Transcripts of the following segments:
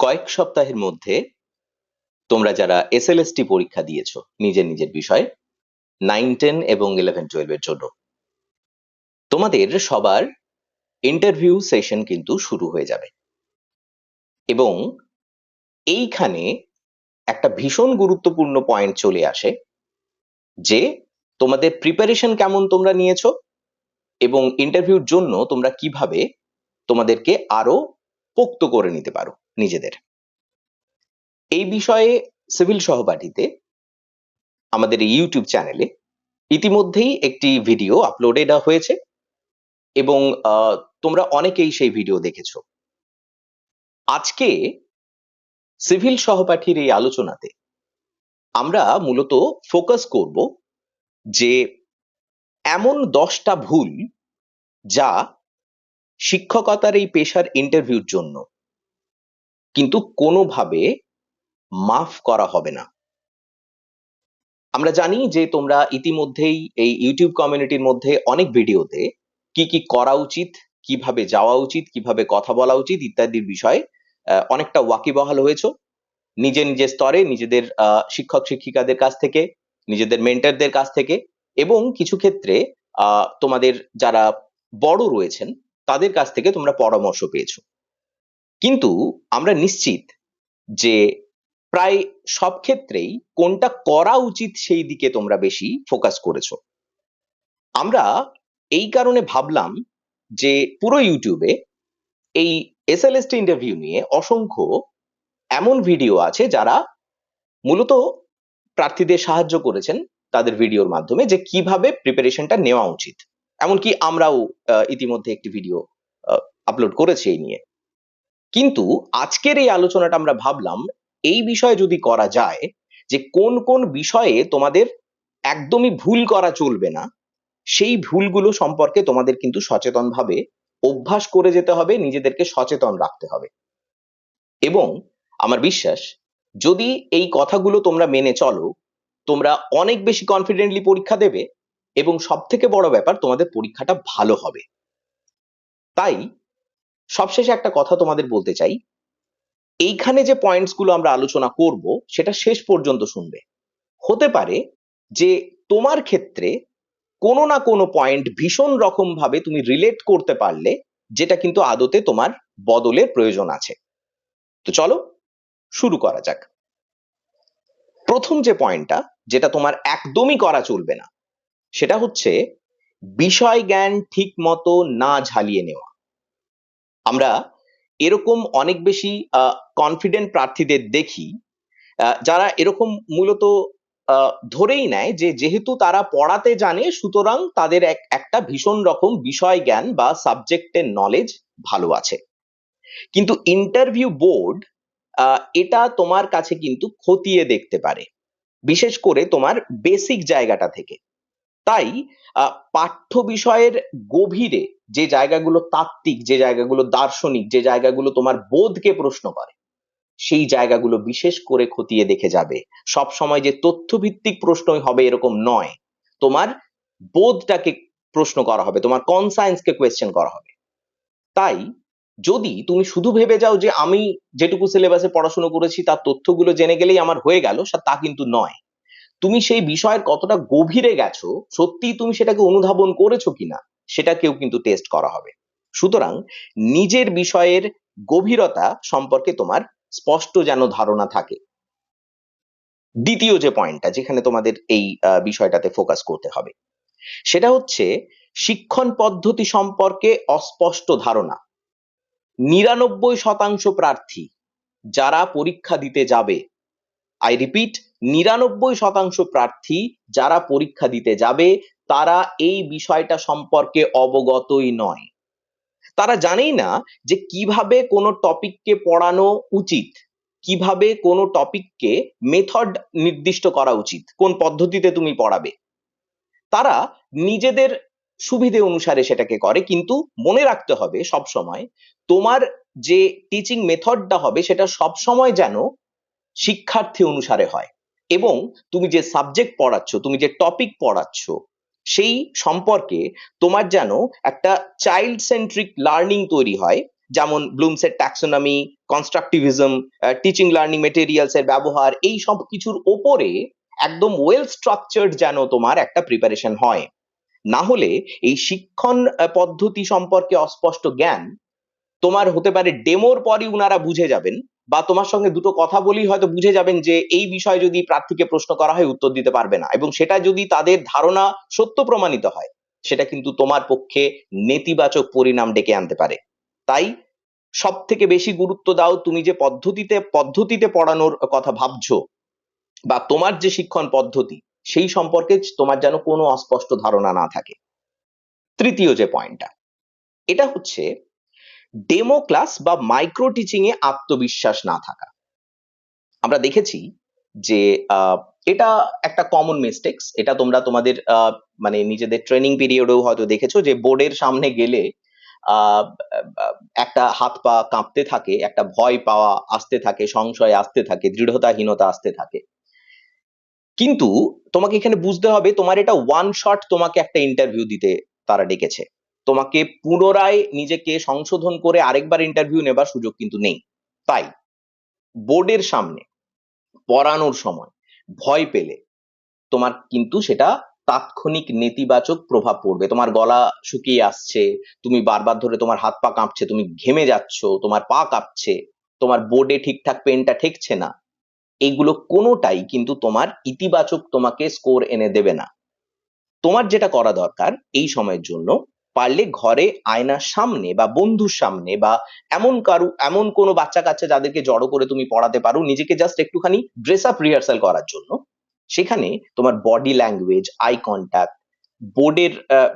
কয়েক সপ্তাহের মধ্যে তোমরা যারা এসএলএসটি পরীক্ষা দিয়েছ, নিজের নিজের বিষয়ে নাইন টেন এবং ইলেভেন টুয়েলভ এর জন্য, তোমাদের সবার ইন্টারভিউ সেশন কিন্তু শুরু হয়ে যাবে। এবং এইখানে একটা ভীষণ গুরুত্বপূর্ণ পয়েন্ট চলে আসে যে, তোমাদের প্রিপারেশন কেমন তোমরা নিয়েছো এবং ইন্টারভিউর জন্য তোমরা কীভাবে তোমাদেরকে আরও পোক্ত করে নিতে পারো। নিজেদের। এই বিষয়ে সিভিল সহপাঠীতে আমাদের ইউটিউব চ্যানেলে ইতিমধ্যেই একটি ভিডিও আপলোডেড হয়েছে এবং তোমরা অনেকেই সেই ভিডিও দেখেছ। আজকে সিভিল সহপাঠীর এই আলোচনাতে আমরা মূলত ফোকাস করব যে এমন দশটা ভুল যা শিক্ষকতার এই পেশার ইন্টারভিউর জন্য কিন্তু কোনোভাবে মাফ করা হবে না। আমরা জানি যে তোমরা ইতিমধ্যেই এই ইউটিউব কমিউনিটির মধ্যে অনেক ভিডিওতে কি কি করা উচিত, কীভাবে যাওয়া উচিত, কীভাবে কথা বলা উচিত ইত্যাদির বিষয়ে অনেকটা ওয়াকিবহাল হয়েছো। নিজের নিজের স্তরে নিজেদের শিক্ষক শিক্ষিকাদের কাছ থেকে, নিজেদের মেন্টরদের কাছ থেকে এবং কিছু ক্ষেত্রে তোমাদের যারা বড় রয়েছেন তাদের কাছ থেকে তোমরা পরামর্শ পেয়েছ। কিন্তু আমরা নিশ্চিত যে প্রায় সব ক্ষেত্রেই কোনটা করা উচিত সেই দিকে তোমরা বেশি ফোকাস করেছ। আমরা এই কারণে ভাবলাম যে পুরো ইউটিউবে এই এসএলএসটি ইন্টারভিউ নিয়ে অসংখ্য এমন ভিডিও আছে যারা মূলত প্রার্থীদের সাহায্য করেছেন তাদের ভিডিওর মাধ্যমে যে কীভাবে প্রিপারেশনটা নেওয়া উচিত। এমনকি আমরাও ইতিমধ্যে একটি ভিডিও আপলোড করেছি এই নিয়ে। কিন্তু আজকের এই আলোচনাটা আমরা ভাবলাম, এই বিষয়ে যদি করা যায় যে কোন কোন বিষয়ে তোমাদের একদমই ভুল করা চলবে না, সেই ভুলগুলো সম্পর্কে তোমাদের কিন্তু সচেতনভাবে অভ্যাস করে যেতে হবে, নিজেদেরকে সচেতন রাখতে হবে। এবং আমার বিশ্বাস, যদি এই কথাগুলো তোমরা মেনে চলো, তোমরা অনেক বেশি কনফিডেন্টলি পরীক্ষা দেবে এবং সব থেকে বড় ব্যাপার তোমাদের পরীক্ষাটা ভালো হবে। তাই সবশেষে একটা কথা তোমাদের বলতে চাই। এইখানে যে পয়েন্টসগুলো আমরা আলোচনা করব, সেটা শেষ পর্যন্ত শুনবে। হতে পারে যে তোমার ক্ষেত্রে কোনো না কোনো পয়েন্ট ভীষণ রকম ভাবে তুমি রিলেট করতে পারলে, যেটা কিন্তু আদতে তোমার বদলের প্রয়োজন আছে। তো চলো, শুরু করা যাক। প্রথম যে পয়েন্টটা যেটা তোমার একদমই করা চলবে না, সেটা হচ্ছে বিষয় জ্ঞান ঠিক মতো না ঝালিয়ে নেওয়া। আমরা এরকম অনেক বেশি কনফিডেন্ট প্রার্থীদের দেখি যারা এরকম মূলত ধরেই নেয় যে যেহেতু তারা পড়াতে জানে, সুতরাং তাদের এক, একটা ভীষণ রকম বিষয় জ্ঞান বা সাবজেক্টের নলেজ ভালো আছে। কিন্তু ইন্টারভিউ বোর্ড এটা তোমার কাছে কিন্তু খতিয়ে দেখতে পারে। বিশেষ করে তোমার বেসিক জায়গাটা থেকে। তাই পাঠ্য বিষয়ের গভীরে যে জায়গাগুলো তাত্ত্বিক, যে জায়গাগুলো দার্শনিক, যে জায়গাগুলো তোমার বোধকে প্রশ্ন করে, সেই জায়গাগুলো বিশেষ করে খতিয়ে দেখে যাবে। সব সময় যে তথ্যভিত্তিক প্রশ্নই হবে এরকম নয়। তোমার বোধটাকে প্রশ্ন করা হবে, তোমার কনসায়েন্সকে কোয়েশ্চেন করা হবে। তাই, যদি তুমি শুধু ভেবে যাও যে আমি যেটুকু সিলেবাসে পড়াশোনা করেছি, তার তথ্যগুলো জেনে গেলেই আমার হয়ে গেল তা কিন্তু নয়। তুমি সেই বিষয়ের কতটা গভীরে গেছো, সত্যিই তুমি সেটাকে অনুধাবন করেছ কিনা, সেটাকেও কিন্তু টেস্ট করা হবে। সুতরাং নিজের বিষয়ের গভীরতা সম্পর্কে তোমার স্পষ্ট যেন ধারণা থাকে। দ্বিতীয় যে পয়েন্টটা যেখানে তোমাদের এই বিষয়টাতে ফোকাস করতে হবে, সেটা হচ্ছে শিক্ষণ পদ্ধতি সম্পর্কে অস্পষ্ট ধারণা। নিরানব্বই শতাংশ প্রার্থী যারা পরীক্ষা দিতে যাবে আই রিপিট নিরানব্বই শতাংশ প্রার্থী যারা পরীক্ষা দিতে যাবে, তারা এই বিষয়টা সম্পর্কে অবগতই নয়। তারা জানেই না যে কীভাবে কোনো টপিককে পড়ানো উচিত, কীভাবে কোনো টপিককে মেথড নির্দিষ্ট করা উচিত, কোন পদ্ধতিতে তুমি পড়াবে। তারা নিজেদের সুবিধে অনুসারে সেটাকে করে, কিন্তু মনে রাখতে হবে সব সময়, তোমার যে টিচিং মেথডটা হবে, সেটা সব সময় যেন শিক্ষার্থী অনুসারে হয়। এবং তুমি যে সাবজেক্ট পড়াচ্ছ, তুমি যে টপিক পড়াচ্ছ, সেই সম্পর্কে তোমার যেন একটা চাইল্ড সেন্ট্রিক লার্নিং তৈরি হয়। যেমন ব্লুমসের taxonomy constructivism teaching learning materials এর ব্যবহার, এই সব কিছুর ওপরে একদম ওয়েল স্ট্রাকচার্ড যেন তোমার একটা প্রিপারেশন হয়। না হলে এই শিক্ষণ পদ্ধতি সম্পর্কে অস্পষ্ট জ্ঞান তোমার হতে পারে ডেমোর পরই উনারা বুঝে যাবেন। বা তোমার সঙ্গে দুটো কথা বলেই হয়তো বুঝে যাবেন যে এই বিষয়ে যদি প্রার্থীকে প্রশ্ন করা হয় উত্তর দিতে পারবে না। এবং সেটা যদি তাদের ধারণা সত্য প্রমাণিত হয়, সেটা কিন্তু তোমার পক্ষে নেতিবাচক পরিণাম ডেকে আনতে পারে। তাই সব থেকে বেশি গুরুত্ব দাও তুমি যে পদ্ধতিতে পদ্ধতিতে পড়ানোর কথা ভাবছ বা তোমার যে শিক্ষণ পদ্ধতি, সেই সম্পর্কে তোমার যেন কোনো অস্পষ্ট ধারণা না থাকে। তৃতীয় যে পয়েন্টটা এটা হচ্ছে ডেমো ক্লাস বা মাইক্রো টিচিং এ আত্মবিশ্বাস না থাকা। আমরা দেখেছি যে এটা একটা কমন মিস্টেক্স এটা তোমরা তোমাদের মানে নিজেদের ট্রেনিং পিরিয়ডেও হয়তো দেখেছ যে বোর্ডের সামনে গেলে একটা হাত পা কাঁপতে থাকে, একটা ভয় পাওয়া আসতে থাকে, সংশয় আসতে থাকে, দৃঢ়তাহীনতা আসতে থাকে। কিন্তু তোমাকে এখানে বুঝতে হবে, তোমার এটা ওয়ান শট তোমাকে একটা ইন্টারভিউ দিতে তারা ডেকেছে। তোমাকে পুনরায় নিজেকে সংশোধন করে আরেকবার ইন্টারভিউ নেবার সুযোগ কিন্তু নেই। তাই বোর্ডের সামনে পড়ানোর সময় ভয় পেলে তোমার কিন্তু সেটা তাৎক্ষণিক নেতিবাচক প্রভাব পড়বে। তোমার গলা শুকিয়ে আসছে, তুমি বারবার ধরে তোমার হাত পা কাঁপছে, তুমি ঘেমে যাচ্ছ, তোমার পা কাঁপছে, তোমার বোর্ডে ঠিকঠাক পেনটা ঠেকছে না। এগুলো কোনোটাই কিন্তু তোমার ইতিবাচক তোমাকে স্কোর এনে দেবে না। তোমার যেটা করা দরকার এই সময়ের জন্য পারলে ঘরে আয়নার সামনে বা বন্ধুর সামনে বা এমন কারু, এমন কোনো বাচ্চা কাচ্চা যাদেরকে জড়ো করে তুমি পড়াতে পারো, নিজেকে জাস্ট একটুখানি ড্রেস আপ রিহার্সাল করার জন্য। সেখানে তোমার বডি ল্যাঙ্গুয়েজ আই কন্ট্যাক্ট বোর্ডের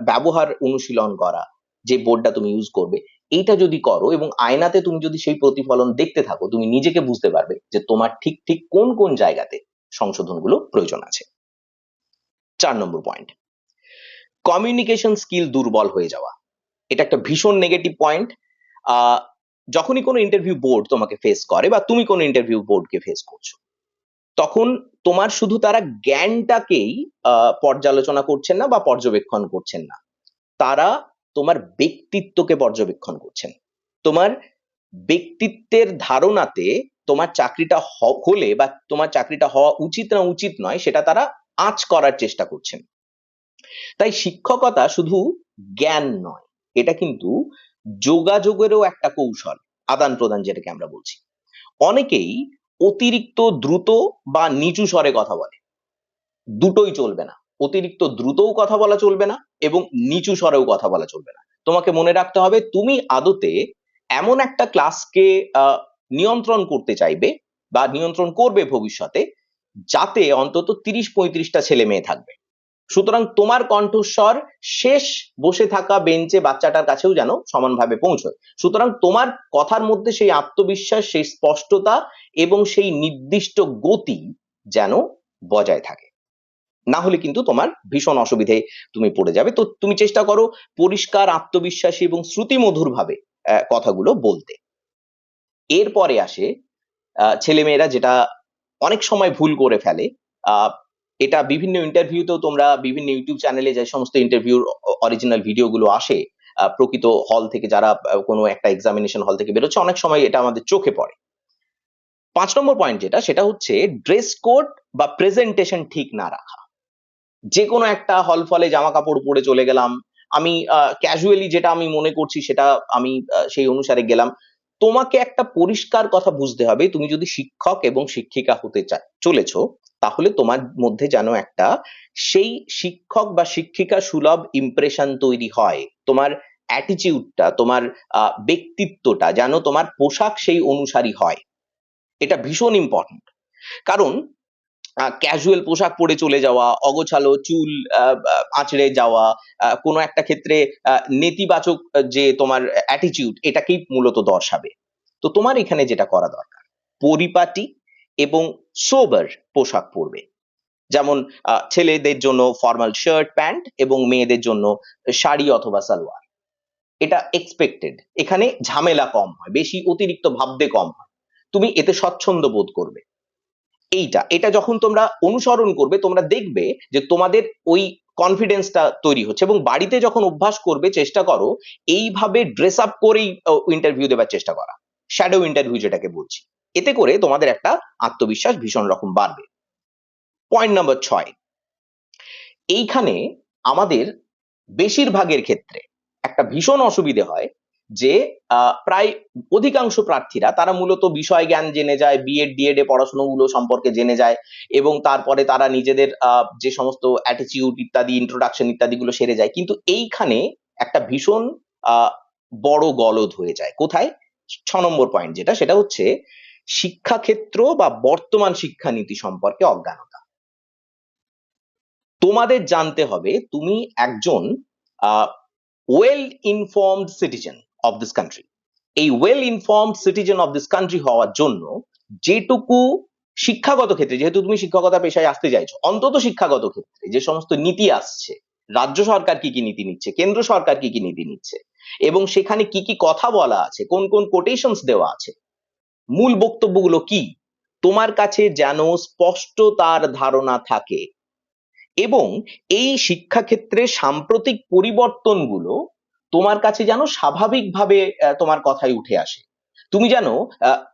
ব্যবহার অনুশীলন করা, যে বোর্ডটা তুমি ইউজ করবে, এইটা যদি করো এবং আয়নাতে তুমি যদি সেই প্রতিফলন দেখতে থাকো, তুমি নিজেকে বুঝতে পারবে যে তোমার ঠিক ঠিক কোন কোন জায়গাতে সংশোধনগুলো প্রয়োজন আছে। চার নম্বর পয়েন্ট কমিউনিকেশন স্কিল দুর্বল হয়ে যাওয়া। এটা একটা ভীষণ নেগেটিভ পয়েন্ট যখনই কোনো ইন্টারভিউ বোর্ড তোমাকে ফেস করে বা তুমি কোনো ইন্টারভিউ বোর্ডকে ফেস করছ, তখন তোমার শুধু তারা জ্ঞানটাকেই পর্যালোচনা করছেন না বা পর্যবেক্ষণ করছেন না। তারা তোমার ব্যক্তিত্বকে পর্যবেক্ষণ করছেন। তোমার ব্যক্তিত্বের ধারণাতে তোমার চাকরিটা হলে বা তোমার চাকরিটা হওয়া উচিত না উচিত নয়, সেটা তারা আঁচ করার চেষ্টা করছেন। তাই শিক্ষকতা শুধু জ্ঞান নয়, এটা কিন্তু যোগাযোগেরও একটা কৌশল, আদান প্রদান যেটাকে আমরা বলছি। অনেকেই অতিরিক্ত দ্রুত বা নিচু স্বরে কথা বলে। দুটোই চলবে না, অতিরিক্ত দ্রুতও কথা বলা চলবে না এবং নিচু স্বরেও কথা বলা চলবে না। তোমাকে মনে রাখতে হবে, তুমি আদতে এমন একটা ক্লাসকে নিয়ন্ত্রণ করতে চাইবে বা নিয়ন্ত্রণ করবে ভবিষ্যতে, যাতে অন্তত তিরিশ পঁয়ত্রিশটা ছেলে মেয়ে থাকবে। সুতরাং তোমার কণ্ঠস্বর শেষ বসে থাকা বেঞ্চে বাচ্চাটার কাছেও যেন সমানভাবে পৌঁছয়। সুতরাং তোমার কথার মধ্যে সেই আত্মবিশ্বাস, সেই স্পষ্টতা এবং সেই নির্দিষ্ট গতি যেন বজায় থাকে। না হলে কিন্তু তোমার ভীষণ অসুবিধে তুমি পড়ে যাবে। তো তুমি চেষ্টা করো পরিষ্কার, আত্মবিশ্বাসী এবং শ্রুতিমধুর ভাবে কথাগুলো বলতে। এরপরে আসে ছেলেমেয়েরা যেটা অনেক সময় ভুল করে ফেলে এটা বিভিন্ন ইন্টারভিউতেও তোমরা বিভিন্ন ইউটিউব চ্যানেলে যে সমস্ত ইন্টারভিউর অরিজিনাল ভিডিওগুলো আসে প্রকৃত হল থেকে যারা কোনো একটা এক্সামিনেশন হল থেকে বেরোচ্ছে, অনেক সময় এটা আমাদের চোখে পড়ে। পাঁচ নম্বর পয়েন্ট যেটা, সেটা হচ্ছে ড্রেস কোড বা প্রেজেন্টেশন ঠিক না রাখা। যে কোনো একটা হল ফলে জামা কাপড় পরে চলে গেলাম, আমি ক্যাজুয়ালি যেটা আমি মনে করছি সেটা আমি সেই অনুসারে গেলাম। তোমাকে একটা পরিষ্কার কথা বুঝতে হবে, তুমি যদি শিক্ষক এবং শিক্ষিকা হতে চলেছো তাহলে তোমার মধ্যে যেন একটা সেই শিক্ষক বা শিক্ষিকা সুলভ ইমপ্রেশন তৈরি হয়। তোমার অ্যাটিটিউডটা তোমার ব্যক্তিত্বটা যেন তোমার পোশাক সেই অনুসারী হয়। এটা ভীষণ ইম্পর্টেন্ট কারণ ক্যাজুয়াল পোশাক পরে চলে যাওয়া, অগোছালো চুল আঁচড়ে যাওয়া কোনো একটা ক্ষেত্রে নেতিবাচক যে তোমার অ্যাটিটিউড এটাকেই মূলত দর্শাবে। তো তোমার এখানে যেটা করা দরকার, পরিপাটি এবং সোবার পোশাক পরবে। যেমন ছেলেদের জন্য ফর্মাল শার্ট প্যান্ট এবং মেয়েদের জন্য শাড়ি অথবা সালোয়ার। এটা এক্সপেক্টেড এখানে ঝামেলা কম হয়, বেশি অতিরিক্ত ভাবতে কম হয়। তুমি এতে স্বচ্ছন্দ বোধ করবে। এইটা, এটা যখন তোমরা অনুসরণ করবে, তোমরা দেখবে যে তোমাদের ওই কনফিডেন্সটা তৈরি হচ্ছে এবং বাড়িতে যখন অভ্যাস করবে, চেষ্টা করো, এইভাবে ড্রেস আপ করেই ইন্টারভিউ দেওয়ার চেষ্টা করা। শ্যাডো ইন্টারভিউ যেটাকে বলছি। এতে করে তোমাদের একটা আত্মবিশ্বাস ভীষণ রকম বাড়বে। পয়েন্ট নাম্বার ছয়। এইখানে আমাদের বেশিরভাগের ক্ষেত্রে একটা ভীষণ অসুবিধে হয় যে প্রায় অধিকাংশ প্রার্থীরা তারা মূলত বিষয় জ্ঞান জেনে যায় বিএড ডিএড এ পড়াশোনাগুলো সম্পর্কে জেনে যায় এবং তারপরে তারা নিজেদের যে সমস্ত অ্যাটিটিউড ইত্যাদি ইন্ট্রোডাকশন ইত্যাদিগুলো সেরে যায়। কিন্তু এইখানে একটা ভীষণ বড় গলদ হয়ে যায়। কোথায়? ছ নম্বর পয়েন্ট যেটা, সেটা হচ্ছে শিক্ষাক্ষেত্র বা বর্তমান শিক্ষানীতি সম্পর্কে অজ্ঞানতা। তোমাদের জানতে হবে তুমি একজন well informed citizen of this country এই well informed citizen of this country হওয়ার জন্য যেটুকু শিক্ষাগত ক্ষেত্রে, যেহেতু তুমি শিক্ষকতা পেশায় আসতে চাইছো, অন্তত শিক্ষাগত ক্ষেত্রে যে সমস্ত নীতি আসছে, রাজ্য সরকার কি কি নীতি নিচ্ছে, কেন্দ্র সরকার কি কি নীতি নিচ্ছে, এবং সেখানে কি কি কথা বলা আছে, কোন কোন কোটেশনস দেওয়া আছে মূল বক্তব্যগুলো কি? তোমার কাছে যেন স্পষ্ট তার ধারণা থাকে। এবং এই শিক্ষাক্ষেত্রে সাম্প্রতিক পরিবর্তনগুলো তোমার কাছে যেন স্বাভাবিকভাবে তোমার কথায় উঠে আসে। তুমি যেন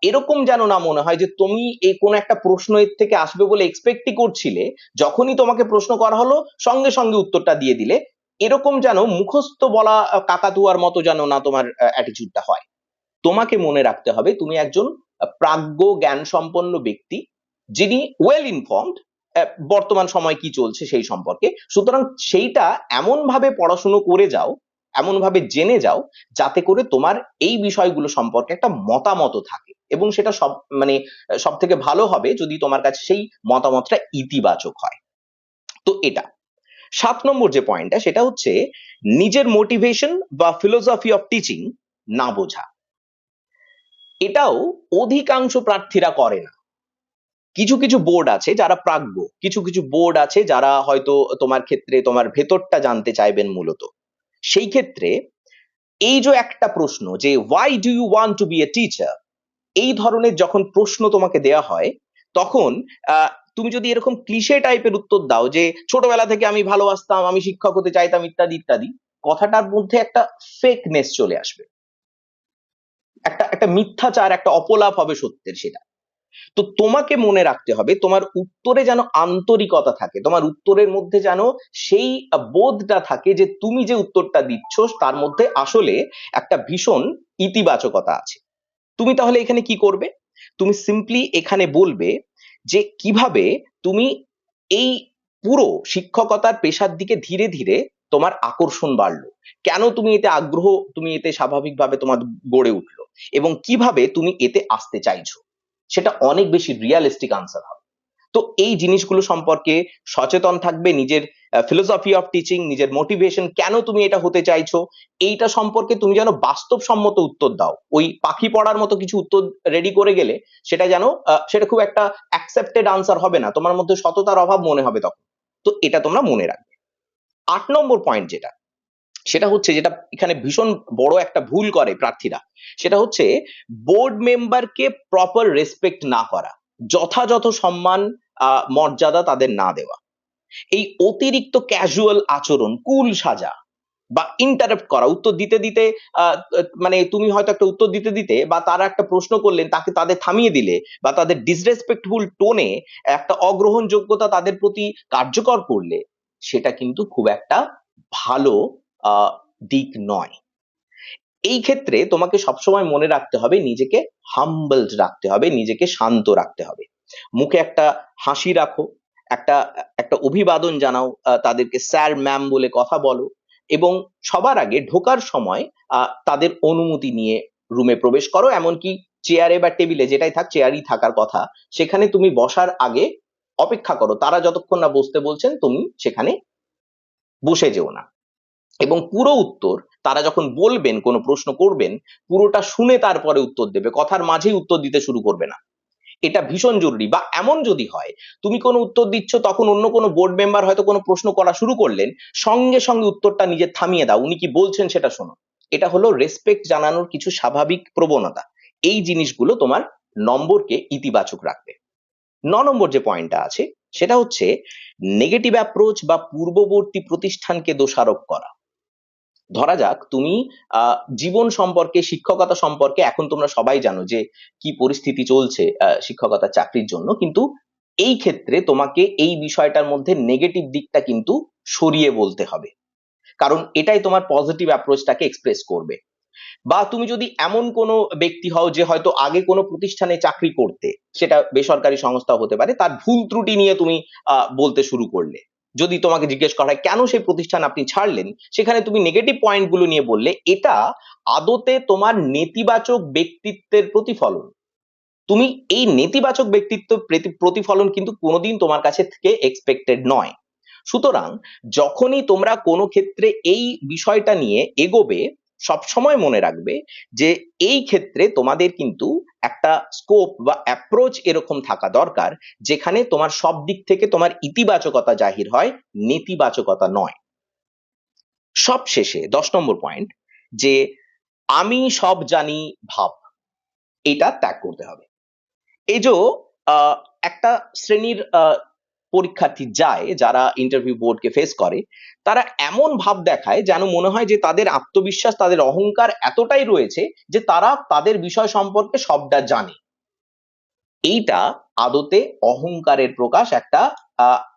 এরকম যেন না মনে হয় যে তুমি এই কোন একটা প্রশ্ন এর থেকে আসবে বলে এক্সপেক্টই করছিলে, যখনই তোমাকে প্রশ্ন করা হলো, সঙ্গে সঙ্গে উত্তরটা দিয়ে দিলে, এরকম যেন মুখস্থ বলা কাকাতুয়ার মতো যেন না তোমার অ্যাটিটিউডটা হয়। তোমাকে মনে রাখতে হবে তুমি একজন প্রাজ্ঞ জ্ঞান সম্পন্ন ব্যক্তি যিনি ওয়েল ইনফর্মড বর্তমান সময় কি চলছে সেই সম্পর্কে। সুতরাং সেইটা এমন ভাবে পড়াশুনো করে যাও এমন ভাবে জেনে যাও, যাতে করে তোমার এই বিষয়গুলো সম্পর্কে একটা মতামত থাকে। এবং সেটা সব মানে সব থেকে ভালো হবে যদি তোমার কাছে সেই মতামতটা ইতিবাচক হয়। তো এটা। সাত নম্বর যে পয়েন্টটা সেটা হচ্ছে নিজের মোটিভেশন বা ফিলোসফি অফ টিচিং না বোঝা। এটাও অধিকাংশ প্রার্থীরা করে না। কিছু কিছু বোর্ড আছে যারা প্রাজ্ঞ, কিছু কিছু বোর্ড আছে যারা হয়তো তোমার ক্ষেত্রে তোমার ভেতরটা জানতে চাইবেন মূলত। সেই ক্ষেত্রে এই যে একটা প্রশ্ন যে why do you want to be a teacher এই ধরনের যখন প্রশ্ন তোমাকে দেয়া হয়, তখন তুমি যদি এরকম ক্লিশে টাইপের উত্তর দাও যে, ছোটবেলা থেকে আমি ভালোবাসতাম, আমি শিক্ষক হতে চাইতাম, ইত্যাদি ইত্যাদি, কথাটার মধ্যে একটা ফেকনেস চলে আসবে। একটা একটা মিথ্যাচার, একটা অপলাপ হবে সত্যের সেটা। তো তোমাকে মনে রাখতে হবে, তোমার উত্তরে যেন আন্তরিকতা থাকে, তোমার উত্তরের মধ্যে যেন সেই বোধটা থাকে যে তুমি যে উত্তরটা দিচ্ছ, তার মধ্যে আসলে একটা ভীষণ ইতিবাচকতা আছে। তুমি তাহলে এখানে কি করবে? তুমি সিম্পলি এখানে বলবে যে কীভাবে তুমি এই পুরো শিক্ষকতার পেশার দিকে ধীরে ধীরে তোমার আকর্ষণ বাড়লো। কেন তুমি এতে আগ্রহ, তুমি এতে স্বাভাবিকভাবে তোমার গড়ে উঠল? এবং কীভাবে তুমি এতে আসতে চাইছো? সেটা অনেক বেশি রিয়ালিস্টিক আনসার হবে। তো এই জিনিসগুলো সম্পর্কে সচেতন থাকবে, নিজের ফিলোসফি অফ টিচিং নিজের মোটিভেশন কেন তুমি এটা হতে চাইছো? এইটা সম্পর্কে তুমি যেন বাস্তবসম্মত উত্তর দাও। ওই পাখি পড়ার মতো কিছু উত্তর রেডি করে গেলে সেটা যেন সেটা খুব একটা অ্যাকসেপ্টেড আনসার হবে না। তোমার মধ্যে সততার অভাব মনে হবে তখন। তো এটা তোমরা মনে রাখবে। আট নম্বর পয়েন্ট যেটা সেটা হচ্ছে যেটা এখানে ভীষণ বড় একটা ভুল করে প্রার্থীরা। সেটা হচ্ছে বোর্ড মেম্বারকে প্রপার রেসপেক্ট না করা, যথাযথ সম্মান মর্যাদা তাদের না দেওয়া। এই অতিরিক্ত ক্যাজুয়াল আচরণ, কুল সাজা বা ইন্টারাপ্ট করা, উত্তর দিতে দিতে মানে তুমি হয়তো একটা উত্তর দিতে দিতে বা তারা একটা প্রশ্ন করলেন, তাকে তাদের থামিয়ে দিলে বা তাদের ডিসরেসপেক্টফুল টোনে একটা অগ্রহণযোগ্যতা তাদের প্রতি কার্যকর করলে, সেটা কিন্তু খুব একটা ভালো দিক নয়। এই ক্ষেত্রে তোমাকে সবসময় মনে রাখতে হবে, নিজেকে হাম্বলড রাখতে হবে, নিজেকে শান্ত রাখতে হবে। মুখে একটা হাসি রাখো, একটা একটা অভিবাদন জানাও তাদেরকে স্যার, ম্যাম বলে কথা বলো এবং সবার আগে ঢোকার সময় তাদের অনুমতি নিয়ে রুমে প্রবেশ করো। এমনকি চেয়ারে বা টেবিলে যেটাই থাক, চেয়ারই থাকার কথা, সেখানে তুমি বসার আগে অপেক্ষা করো। তারা যতক্ষণ না বসতে বলছেন, তুমি সেখানে বসে যেও না। এবং পুরো উত্তর, তারা যখন বলবেন, কোনো প্রশ্ন করবেন, পুরোটা শুনে তারপরে উত্তর দেবে। কথার মাঝেই উত্তর দিতে শুরু করবে না। এটা ভীষণ জরুরি। বা এমন যদি হয়, তুমি কোনো উত্তর দিচ্ছ, তখন অন্য কোনো বোর্ড মেম্বার হয়তো কোনো প্রশ্ন করা শুরু করলেন, সঙ্গে সঙ্গে উত্তরটা নিজে থামিয়ে দাও। উনি কি বলছেন সেটা শোনো। এটা হলো রেসপেক্ট জানানোর কিছু স্বাভাবিক প্রবণতা। এই জিনিসগুলো তোমার নম্বরকে ইতিবাচক রাখবে। ন নম্বর যে পয়েন্টটা আছে, সেটা হচ্ছে নেগেটিভ অ্যাপ্রোচ বা পূর্ববর্তী প্রতিষ্ঠানকে দোষারোপ করা। ধরা যাক, তুমি জীবন সম্পর্কে, শিক্ষকতা সম্পর্কে এখন তোমরা সবাই জানো যে কি পরিস্থিতি চলছে শিক্ষকতা চাকরির জন্য। কিন্তু এই ক্ষেত্রে তোমাকে এই বিষয়টার মধ্যে নেগেটিভ দিকটা কিন্তু সরিয়ে বলতে হবে। কারণ এটাই তোমার পজিটিভ অ্যাপ্রোচটাকে এক্সপ্রেস করবে। বা তুমি যদি এমন কোনো ব্যক্তি হও যে হয়তো আগে কোনো প্রতিষ্ঠানে চাকরি করতে, সেটা বেসরকারি সংস্থা হতে পারে, তার ভুল ত্রুটি নিয়ে তুমি বলতে শুরু করলে। যদি তোমাকে জিজ্ঞেস করা হয়, কেন সেই প্রতিষ্ঠান আপনি ছাড়লেন? সেখানে তুমি নেগেটিভ পয়েন্টগুলো নিয়ে বললে, এটা আদতে তোমার নেতিবাচক ব্যক্তিত্বের প্রতিফলন। তুমি এই নেতিবাচক ব্যক্তিত্ব প্রতিফলন কিন্তু কোনোদিন তোমার কাছে থেকে এক্সপেক্টেড নয়। সুতরাং যখনই তোমরা কোনো ক্ষেত্রে এই বিষয়টা নিয়ে এগোবে সবসময় মনে রাখবে যে এই ক্ষেত্রে তোমাদের কিন্তু একটা স্কোপ বা অ্যাপ্রোচ এরকম থাকা দরকার, যেখানে তোমার সব দিক থেকে তোমার ইতিবাচকতা জাহির হয়, নেতিবাচকতা নয়। সব শেষে দশ নম্বর পয়েন্ট যে আমি সব জানি, ভাব। এটা ত্যাগ করতে হবে। এই যে একটা শ্রেণির পরীক্ষার্থী যায়, যারা ইন্টারভিউ বোর্ডকে ফেস করে, তারা এমন ভাব দেখায় যেন মনে হয় যে তাদের আত্মবিশ্বাস, তাদের অহংকার এতটাই রয়েছে যে তারা তাদের বিষয় সম্পর্কে সবটা জানে। এইটা আদতে অহংকারের প্রকাশ, একটা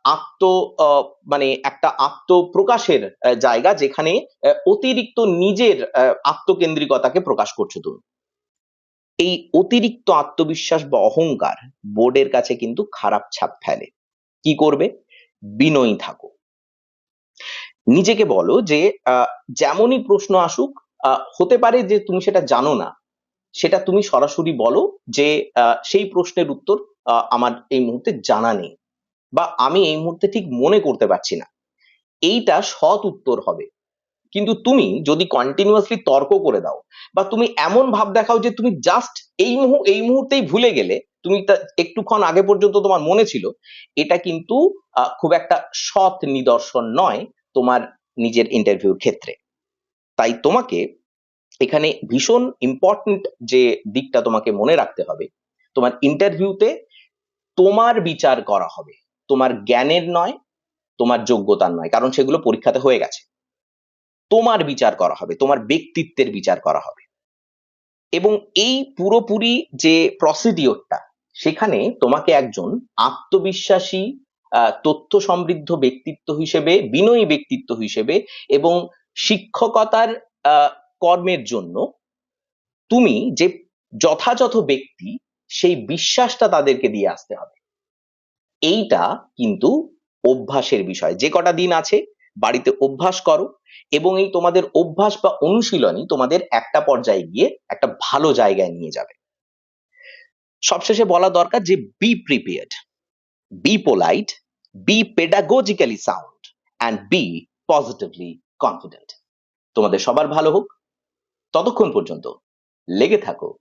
আত্ম মানে একটা আত্মপ্রকাশের জায়গা যেখানে অতিরিক্ত নিজের আত্মকেন্দ্রিকতাকে প্রকাশ করছ তুমি। এই অতিরিক্ত আত্মবিশ্বাস বা অহংকার বোর্ডের কাছে কিন্তু খারাপ ছাপ ফেলে। কি করবে? বিনয়ী থাকো। নিজেকে বলো যে যেমনই প্রশ্ন আসুক হতে পারে যে তুমি সেটা জানো না, সেটা তুমি সরাসরি বলো যে সেই প্রশ্নের উত্তর আমার এই মুহূর্তে জানা নেই বা আমি এই মুহূর্তে ঠিক মনে করতে পারছি না। এইটা সৎ উত্তর হবে। কিন্তু তুমি যদি কন্টিনিউয়াসলি তর্ক করে দাও বা তুমি এমন ভাব দেখাও যে তুমি জাস্ট এই মুহূ, এই মুহূর্তেই ভুলে গেলে তুমি একটুক্ষণ আগে পর্যন্ত তোমার মনে ছিল, এটা কিন্তু খুব একটা সৎ নিদর্শন নয় তোমার নিজের ইন্টারভিউর ক্ষেত্রে। তাই তোমাকে এখানে ভীষণ ইম্পর্ট্যান্ট যে দিকটা তোমাকে মনে রাখতে হবে, তোমার ইন্টারভিউতে তোমার বিচার করা হবে। তোমার জ্ঞানের নয়, তোমার যোগ্যতার নয়, কারণ সেগুলো পরীক্ষাতে হয়ে গেছে। তোমার বিচার করা হবে, তোমার ব্যক্তিত্বের বিচার করা হবে। এবং এই পুরোপুরি যে প্রসিডিওরটা সেখানে তোমাকে একজন আত্মবিশ্বাসী তথ্য সমৃদ্ধ ব্যক্তিত্ব হিসেবে, বিনয়ী ব্যক্তিত্ব হিসেবে এবং শিক্ষকতার কর্মের জন্য তুমি যে যথাযথ ব্যক্তি, সেই বিশ্বাসটা তাদেরকে দিয়ে আসতে হবে। এইটা কিন্তু অভ্যাসের বিষয়। যে কটা দিন আছে, বাড়িতে অভ্যাস করো এবং এই তোমাদের অভ্যাস বা অনুশীলনই তোমাদের একটা পর্যায়ে গিয়ে একটা ভালো জায়গায় নিয়ে যাবে। সবশেষে বলা দরকার যে be prepared be polite be pedagogically sound and be positively confident তোমাদের সবার ভালো হোক। ততক্ষণ পর্যন্ত লেগে থাকো,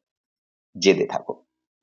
জেদে থাকো।